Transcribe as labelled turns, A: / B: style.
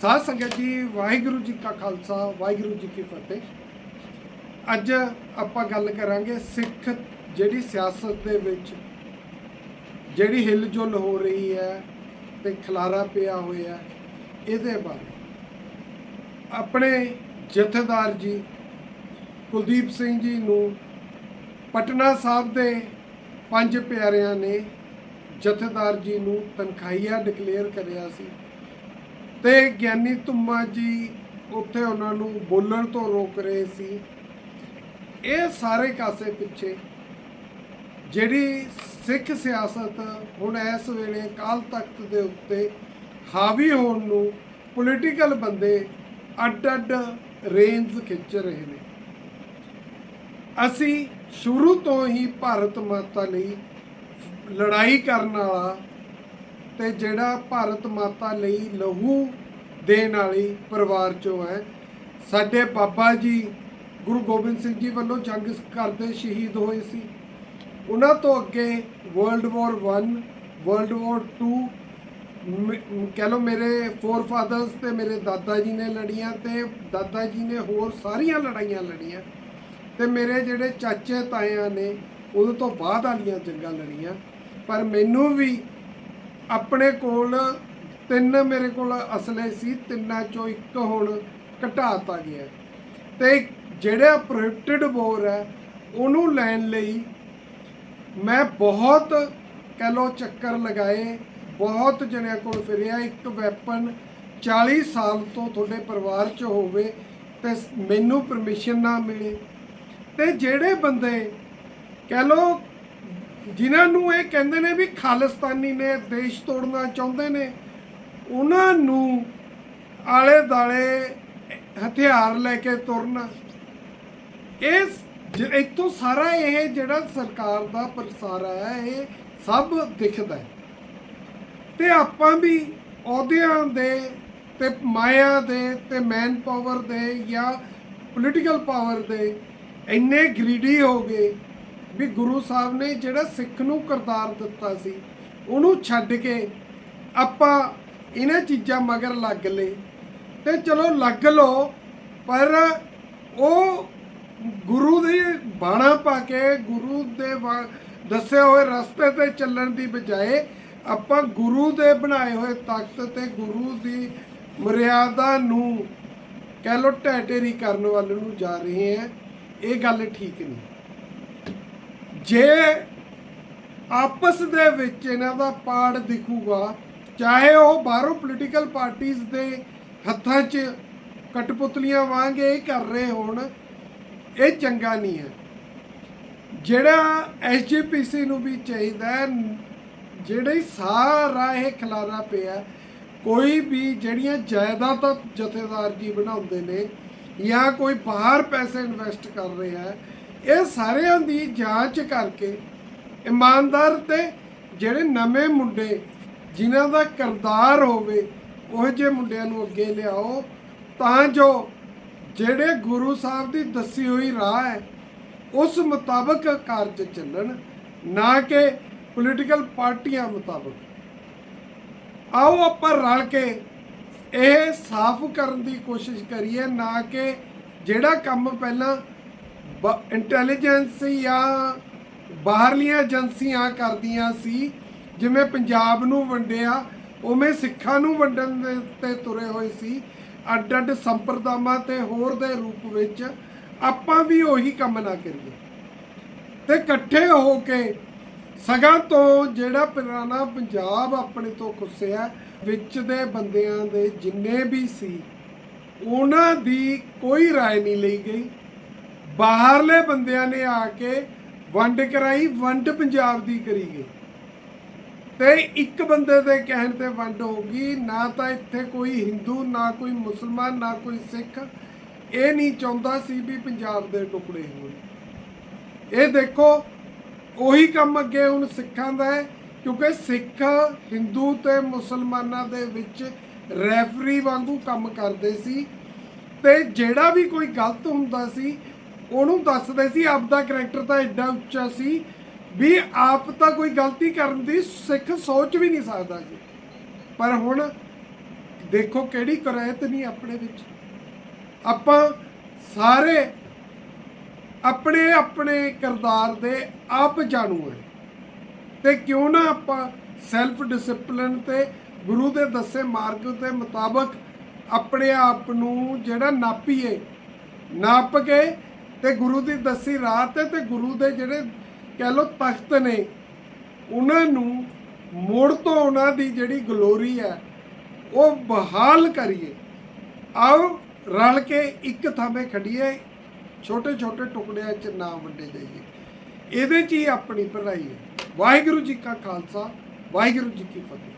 A: ਸਾਧ ਸੰਗਤ ਜੀ, ਵਾਹਿਗੁਰੂ ਜੀ ਕਾ ਖਾਲਸਾ, ਵਾਹਿਗੁਰੂ ਜੀ ਕੀ ਫਤਿਹ। ਅੱਜ ਆਪਾਂ ਗੱਲ ਕਰਾਂਗੇ ਸਿੱਖ ਜਿਹੜੀ ਸਿਆਸਤ ਦੇ ਵਿੱਚ ਜਿਹੜੀ ਹਿਲਜੁਲ ਹੋ ਰਹੀ ਹੈ ਤੇ ਖਲਾਰਾ ਪਿਆ ਹੋਇਆ ਇਹਦੇ ਬਾਰੇ। ਆਪਣੇ ਜਥੇਦਾਰ ਜੀ, ਕੁਲਦੀਪ ਸਿੰਘ ਜੀ ਨੂੰ ਪਟਨਾ ਸਾਹਿਬ ਦੇ ਪੰਜ ਪਿਆਰਿਆਂ ਨੇ ਜਥੇਦਾਰ ਜੀ ਨੂੰ ਤਨਖਾਹੀਆ ਡਿਕਲੇਅਰ ਕਰਿਆ ਸੀ। ਤੇ ਗਿਆਨੀ ਧੁੰਮਾ ਜੀ ਉੱਥੇ ਉਹਨਾਂ ਨੂੰ ਬੋਲਣ ਤੋਂ ਰੋਕ ਰਹੇ ਸੀ। ਇਹ ਸਾਰੇ ਕਾਸੇ ਪਿੱਛੇ ਜਿਹੜੀ ਸਿੱਖ ਸਿਆਸਤ ਹੁਣ ਇਸ ਵੇਲੇ ਕਾਲ ਤਖਤ ਦੇ ਉੱਤੇ ਹਾਵੀ ਹੋਣ ਨੂੰ ਪੋਲੀਟੀਕਲ ਬੰਦੇ ਅੱਡ-ਅੱਡ ਰੇਂਜ ਖਿੱਚ ਰਹੇ ਨੇ। ਅਸੀਂ ਸ਼ੁਰੂ ਤੋਂ ਹੀ ਭਾਰਤ ਮਾਤਾ ਲਈ ਲੜਾਈ ਕਰਨ ਵਾਲਾ ਤੇ ਜਿਹੜਾ ਭਾਰਤ ਮਾਤਾ ਲਈ ਲਹੂ ਦੇਣ ਵਾਲੀ ਪਰਿਵਾਰ ਚੋਂ ਹੈ। ਸਾਡੇ ਬਾਬਾ ਜੀ, ਗੁਰੂ ਗੋਬਿੰਦ ਸਿੰਘ ਜੀ ਵੱਲੋਂ ਜੰਗ ਕਰਦੇ ਸ਼ਹੀਦ ਹੋਏ ਸੀ। ਉਹਨਾਂ ਤੋਂ ਅੱਗੇ ਵਰਲਡ ਵਾਰ 1 ਵਰਲਡ ਵਾਰ 2 ਕਹ ਲਓ ਮੇਰੇ ਫੋਰ ਫਾਦਰਸ ਤੇ ਮੇਰੇ ਦਾਦਾ ਜੀ ਨੇ ਲੜੀਆਂ ਤੇ ਦਾਦਾ ਜੀ ਨੇ ਹੋਰ ਸਾਰੀਆਂ ਲੜਾਈਆਂ ਲੜੀਆਂ। ਤੇ ਮੇਰੇ ਜਿਹੜੇ ਚਾਚੇ ਤਾਇਆਂ ਨੇ ਉਦੋਂ ਤੋਂ ਬਾਅਦ ਵਾਲੀਆਂ ਜੰਗਾਂ ਲੜੀਆਂ। ਪਰ ਮੈਨੂੰ ਵੀ ਆਪਣੇ ਕੋਲ ਤਿੰਨ ਮੇਰੇ ਕੋਲ ਅਸਲੇ ਸੀ, ਤਿੰਨਾਂ ਚੋਂ ਇੱਕ ਹੁਣ ਘਟਾਤਾ ਗਿਆ। ਤੇ ਜਿਹੜਾ ਪ੍ਰੋਹਿਬਿਟਡ ਬੋਰ ਹੈ, ਉਹਨੂੰ ਲੈਣ ਲਈ ਮੈਂ ਬਹੁਤ ਕਹਿ ਲਓ ਚੱਕਰ ਲਗਾਏ, ਬਹੁਤ ਜਣਿਆਂ ਕੋਲ ਫਿਰਿਆ। ਇੱਕ ਵੈਪਨ 40 ਸਾਲ ਤੋਂ ਤੁਹਾਡੇ ਪਰਿਵਾਰ 'ਚ ਹੋਵੇ ਤੇ ਮੈਨੂੰ ਪਰਮਿਸ਼ਨ ਨਾ ਮਿਲੇ। ਤੇ ਜਿਹੜੇ ਬੰਦੇ ਕਹਿ ਲਓ ਜਿਨ੍ਹਾਂ ਨੂੰ ਇਹ ਕਹਿੰਦੇ ਨੇ ਵੀ ਖਾਲਿਸਤਾਨੀ ਨੇ, ਦੇਸ਼ ਤੋੜਨਾ ਚਾਹੁੰਦੇ ਨੇ, ਉਹਨਾਂ ਨੂੰ ਆਲੇ ਦਾਲੇ ਹਥਿਆਰ ਲੈ ਕੇ ਤੁਰਨਾ। ਇਸ ਜ- ਇੱਥੋਂ ਸਾਰਾ ਇਹ ਜਿਹੜਾ ਸਰਕਾਰ ਦਾ ਪ੍ਰਸਾਰਾ ਹੈ, ਇਹ ਸਭ ਦਿਖਦਾ ਹੈ। ਤੇ ਆਪਾਂ ਵੀ ਅਹੁਦਿਆਂ ਦੇ ਤੇ ਮਾਇਆ ਦੇ ਤੇ ਮੈਨ ਪਾਵਰ ਦੇ ਜਾਂ ਪੋਲੀਟੀਕਲ ਪਾਵਰ ਦੇ ਇੰਨੇ ਗਰੀਡੀ ਹੋ ਗਏ। ਵੀ ਗੁਰੂ ਸਾਹਿਬ ਨੇ ਜਿਹੜਾ ਸਿੱਖ ਨੂੰ ਕਰਤਾਰ ਦਿੱਤਾ ਸੀ, ਉਹਨੂੰ ਛੱਡ ਕੇ ਆਪਾਂ ਇਹਨਾਂ ਚੀਜ਼ਾਂ ਮਗਰ ਲੱਗ ਲਏ। ਤੇ ਚਲੋ ਲੱਗ ਲੋ ਪਰ ਉਹ ਗੁਰੂ ਦੀ ਬਾਣਾ ਪਾ ਕੇ ਗੁਰੂ ਦੇ ਵਾ- ਦੱਸੇ ਹੋਏ ਰਸਤੇ ਤੇ ਚੱਲਣ ਦੀ ਬਜਾਏ ਆਪਾਂ ਗੁਰੂ ਦੇ ਬਣਾਏ ਹੋਏ ਤਖਤ ਤੇ ਗੁਰੂ ਦੀ ਮਰਿਆਦਾ ਨੂੰ ਕਹਿ ਲੋ ਢਹਿ ਕਰਨ ਵੱਲ ਨੂੰ ਜਾ ਰਹੇ ਹਾਂ। ਇਹ ਗੱਲ ਠੀਕ ਨਹੀਂ। ਜੇ ਆਪਸ ਦੇ ਵਿੱਚ ਇਹਨਾਂ ਦਾ ਪਾੜ ਦਿਖੂਗਾ, ਚਾਹੇ ਉਹ ਬਾਹਰੋਂ ਪੋਲੀਟੀਕਲ ਪਾਰਟੀਆਂ ਦੇ ਹੱਥਾਂ 'ਚ ਕਟਪੁਤਲੀਆਂ ਵਾਂਗ ਇਹ ਕਰ ਰਹੇ ਹੋਣ, ਇਹ ਚੰਗਾ ਨਹੀਂ ਹੈ। ਜਿਹੜਾ ਐਸਜੀਪੀਸੀ ਨੂੰ ਵੀ ਚਾਹੀਦਾ ਜਿਹੜੇ ਸਾਰਾ ਇਹ ਖਲਾਰਾ ਪਿਆ, ਕੋਈ ਵੀ ਜਿਹੜੀਆਂ ਜਾਇਦਾਦਾਂ ਜਥੇਦਾਰ ਜੀ ਬਣਾਉਂਦੇ ਨੇ ਜਾਂ ਕੋਈ ਬਾਹਰ ਪੈਸੇ ਇਨਵੈਸਟ ਕਰ ਰਿਹਾ ਹੈ ਇਹ ਸਾਰਿਆਂ ਦੀ ਜਾਂਚ ਕਰਕੇ ਇਮਾਨਦਾਰ ਤੇ ਜਿਹੜੇ ਨਵੇਂ ਮੁੰਡੇ ਜਿਨ੍ਹਾਂ ਦਾ ਕਰਦਾਰ ਹੋਵੇ, ਉਹ ਜਿਹੇ ਮੁੰਡਿਆਂ ਨੂੰ ਅੱਗੇ ਲਿਆਓ। ਤਾਂ ਜੋ ਜਿਹੜੇ ਗੁਰੂ ਸਾਹਿਬ ਦੀ ਦੱਸੀ ਹੋਈ ਰਾਹ ਹੈ, ਉਸ ਮੁਤਾਬਕ ਕਾਰਜ ਚੱਲਣ, ਨਾ ਕਿ ਪੋਲੀਟੀਕਲ ਪਾਰਟੀਆਂ ਮੁਤਾਬਕ। ਆਓ ਆਪਾਂ ਰਲ ਕੇ ਇਹ ਸਾਫ਼ ਕਰਨ ਦੀ ਕੋਸ਼ਿਸ਼ ਕਰੀਏ, ਨਾ ਕਿ ਜਿਹੜਾ ਕੰਮ ਪਹਿਲਾਂ ਇੰਟੈਲੀਜੈਂਸ ਜਾਂ ਬਾਹਰਲੀਆਂ ਏਜੰਸੀਆਂ ਕਰਦੀਆਂ ਸੀ ਜਿਵੇਂ ਪੰਜਾਬ ਨੂੰ ਵੰਡਿਆ ਉਵੇਂ ਸਿੱਖਾਂ ਨੂੰ ਵੰਡਣ ਦੇ ਤੇ ਤੁਰੇ ਹੋਏ ਸੀ ਅੱਡ ਅੱਡ ਸੰਪਰਦਾਵਾਂ ਤੇ ਹੋਰ ਦੇ ਰੂਪ ਵਿੱਚ ਆਪਾਂ ਵੀ ਉਹੀ ਕੰਮ ਨਾ ਕਰੀਏ ਤੇ ਇਕੱਠੇ ਹੋ ਕੇ ਸਗਾਂ ਤੋਂ ਜਿਹੜਾ ਪੁਰਾਣਾ ਪੰਜਾਬ ਆਪਣੇ ਤੋਂ ਖੁੱਸਿਆ ਵਿੱਚ ਦੇ ਬੰਦਿਆਂ ਦੇ ਜਿੰਨੇ ਵੀ ਸੀ ਉਹਨਾਂ ਦੀ ਕੋਈ رائے ਨਹੀਂ ਲਈ ਗਈ ਬਾਹਰਲੇ ਬੰਦਿਆਂ ਨੇ ਆ ਕੇ ਵੰਡ ਕਰਾਈ, ਵੰਡ ਪੰਜਾਬ ਦੀ ਕਰੀ ਗਈ। ਤੇ ਇੱਕ ਬੰਦੇ ਦੇ ਕਹਿਣ ਤੇ ਵੰਡ ਹੋ ਗਈ, ਨਾ ਤਾਂ ਇੱਥੇ ਕੋਈ ਹਿੰਦੂ, ਨਾ ਕੋਈ ਮੁਸਲਮਾਨ, ਨਾ ਕੋਈ ਸਿੱਖ। ਇਹ ਨਹੀਂ ਚਾਹੁੰਦਾ ਸੀ ਵੀ ਪੰਜਾਬ ਦੇ ਟੁਕੜੇ ਹੋਣ। ਇਹ ਦੇਖੋ, ਉਹੀ ਕੰਮ ਅੱਗੇ ਹੁਣ ਸਿੱਖਾਂ ਦਾ ਹੈ, ਕਿਉਂਕਿ ਸਿੱਖ, ਹਿੰਦੂ ਤੇ ਮੁਸਲਮਾਨਾਂ ਦੇ ਵਿੱਚ ਰੈਫਰੀ ਵਾਂਗੂ ਕੰਮ ਕਰਦੇ ਸੀ। ਤੇ ਜਿਹੜਾ ਵੀ ਕੋਈ ਗਲਤ ਹੁੰਦਾ ਸੀ ਉਹਨੂੰ ਦੱਸਦੇ ਸੀ ਆਪਦਾ ਕੈਰੈਕਟਰ ਤਾਂ ਐਡਾ ਉੱਚਾ ਸੀ ਵੀ ਆਪ ਤਾਂ ਕੋਈ ਗਲਤੀ ਕਰਨ ਦੀ ਸਿੱਖ ਸੋਚ ਵੀ ਨਹੀਂ ਸਕਦਾ ਸੀ। ਪਰ ਹੁਣ ਦੇਖੋ ਕਿਹੜੀ ਕਰਾਇਤ ਨਹੀਂ ਆਪਣੇ ਵਿੱਚ। ਆਪਾਂ ਸਾਰੇ ਆਪਣੇ ਆਪਣੇ ਕਿਰਦਾਰ ਦੇ ਆਪ ਜਾਣੂ ਹੈ। ਤੇ ਕਿਉਂ ਨਾ ਆਪਾਂ ਸੈਲਫ ਡਿਸਪਲਿਨ ਤੇ ਗੁਰੂ ਦੇ ਦੱਸੇ ਮਾਰਗ ਦੇ ਮੁਤਾਬਕ ਆਪਣੇ ਆਪ ਨੂੰ ਜਿਹੜਾ ਨਾਪੀਏ, ਨਾਪ ਕੇ ਤੇ ਗੁਰੂ ਦੀ ਦੱਸੀ ਰਾਤ ਤੇ ਤੇ ਗੁਰੂ ਦੇ ਜਿਹੜੇ ਕਹਿ ਲੋ ਤਖਤ ਨੇ, ਉਹਨਾਂ ਨੂੰ ਮੋੜ ਤੋਂ ਉਹਨਾਂ ਦੀ ਜਿਹੜੀ ਗਲੋਰੀ ਹੈ, ਉਹ ਬਹਾਲ ਕਰੀਏ। ਆਓ ਰਲ ਕੇ ਇੱਕ ਥਾਵੇਂ ਖੜੀਏ ਛੋਟੇ ਛੋਟੇ ਟੁਕੜਿਆਂ 'ਚ ਨਾ ਵੰਡੇ ਜਾਈਏ। ਇਹਦੇ 'ਚ ਹੀ ਆਪਣੀ ਭਲਾਈ ਹੈ। ਵਾਹਿਗੁਰੂ ਜੀ ਕਾ ਖਾਲਸਾ, ਵਾਹਿਗੁਰੂ ਜੀ ਕੀ ਫਤਿਹ।